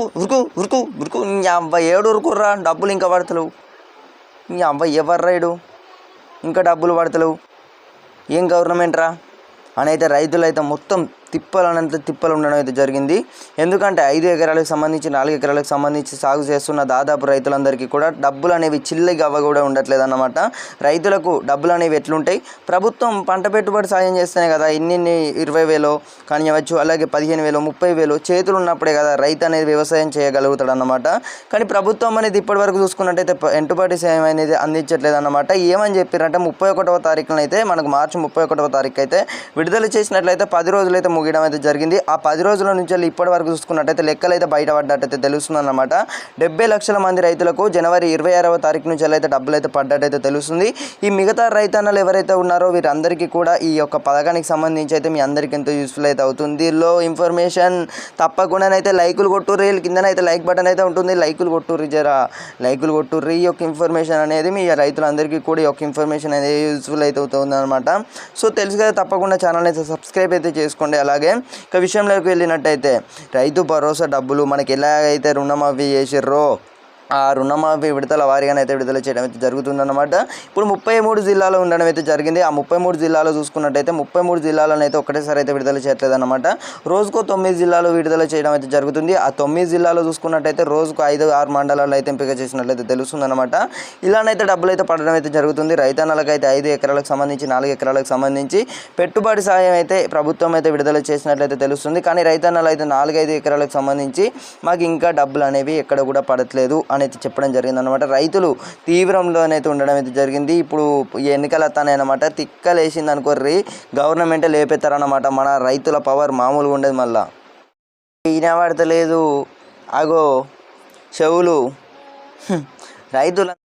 ఉరుకు ఉరుకు ఉరుకు నీ అబ్బాయి ఏడు ఉరుకుర్రా డబ్బులు ఇంకా పడతలేవు. నీ అబ్బాయి ఎవరు ఏడు ఇంకా డబ్బులు పడతలేవు. ఏం గవర్నమెంట్ రా? అని అయితే రైతులు అయితే మొత్తం తిప్పలనంత తిప్పలు ఉండడం అయితే జరిగింది. ఎందుకంటే ఐదు ఎకరాలకు సంబంధించి నాలుగు ఎకరాలకు సంబంధించి సాగు చేస్తున్న దాదాపు రైతులందరికీ కూడా డబ్బులు అనేవి చిల్లిగా అవ్వ కూడా ఉండట్లేదు అన్నమాట రైతులకు డబ్బులు అనేవి ఎట్లుంటాయి? ప్రభుత్వం పంట పెట్టుబడి సాయం చేస్తేనే కదా ఇన్ని ఇరవై వేలు కానివ్వచ్చు అలాగే పదిహేను వేలు ముప్పై వేలు చేతులు ఉన్నప్పుడే కదా రైతు అనేది వ్యవసాయం చేయగలుగుతాడు అన్నమాట కానీ ప్రభుత్వం అనేది ఇప్పటివరకు చూసుకున్నట్టయితే ఎంటుబాటు సాయం అనేది అందించట్లేదు అన్నమాట ఏమని చెప్పారంటే ముప్పై ఒకటవ తారీఖున అయితే మనకు మార్చి ముప్పై ఒకటవ తారీఖు అయితే విడుదల చేసినట్లయితే పది రోజులైతే ముగియడం అయితే జరిగింది. ఆ పది రోజుల నుంచి వెళ్ళి ఇప్పటి వరకు చూసుకున్నట్టయితే లెక్కలు అయితే బయటపడ్డట్టయితే తెలుస్తుంది అనమాట డెబ్బై లక్షల మంది రైతులకు జనవరి ఇరవై ఆరవ తారీఖు నుంచి అయితే డబ్బులు అయితే పడ్డట్టయితే తెలుస్తుంది. ఈ మిగతా రైతన్నలు ఎవరైతే ఉన్నారో వీరందరికీ కూడా ఈ యొక్క పథకానికి సంబంధించి అయితే మీ అందరికీ ఎంతో యూస్ఫుల్ అయితే అవుతుంది. లో ఇన్ఫర్మేషన్ తప్పకుండానైతే లైకులు కొట్టుర్రి. కిందన కిందనైతే లైక్ బటన్ అయితే ఉంటుంది. లైకులు కొట్టుర్రి జరా. లైకులు కొట్టుర్రి. ఈ యొక్క ఇన్ఫర్మేషన్ అనేది మీ రైతులందరికీ కూడా ఈ యొక్క ఇన్ఫర్మేషన్ అనేది యూస్ఫుల్ అయితే అవుతుంది అనమాట సో తెలుసు కదా తప్పకుండా ఛానల్ అయితే సబ్స్క్రైబ్ అయితే చేసుకోండి. అలాగే ఇక విషయంలోకి వెళ్ళినట్టయితే రైతు భరోసా డబ్బులు మనకి ఎలాగైతే రుణమాఫీ చేసిర్రో ఆ రుణమాఫీ విడతల వారీగానైతే విడుదల చేయడం అయితే జరుగుతుందన్నమాట. ఇప్పుడు ముప్పై మూడు జిల్లాలో ఉండడం అయితే జరిగింది. ఆ ముప్పై మూడు జిల్లాలో చూసుకున్నట్టయితే ముప్పై మూడు జిల్లాలను అయితే ఒకటేసారి అయితే విడుదల చేయట్లేదు అనమాట రోజుకో తొమ్మిది జిల్లాలు విడుదల చేయడం అయితే జరుగుతుంది. ఆ తొమ్మిది జిల్లాలో చూసుకున్నట్టయితే రోజుకు ఐదు ఆరు మండలాలు అయితే ఎంపిక చేసినట్లయితే తెలుస్తుందన్నమాట. ఇలానైతే డబ్బులు అయితే పడడం అయితే జరుగుతుంది. రైతన్నలకు అయితే ఐదు ఎకరాలకు సంబంధించి నాలుగు ఎకరాలకు సంబంధించి పెట్టుబడి సాయం అయితే ప్రభుత్వం అయితే విడుదల చేసినట్లయితే తెలుస్తుంది. కానీ రైతన్నలు అయితే నాలుగైదు ఎకరాలకు సంబంధించి మాకు ఇంకా డబ్బులు అనేవి ఎక్కడ కూడా పడట్లేదు అని అయితే చెప్పడం జరిగింది అనమాట రైతులు తీవ్రంలోనైతే ఉండడం అయితే జరిగింది. ఇప్పుడు ఎన్నికల ఎన్నికలు తిక్కలేసింది అనుకోర్రి గవర్నమెంట్ లేపెత్తారన్నమాట. మన రైతుల పవర్ మామూలుగా ఉండదు మళ్ళా. ఈయన పడతలేదు అగో చెవులు. రైతుల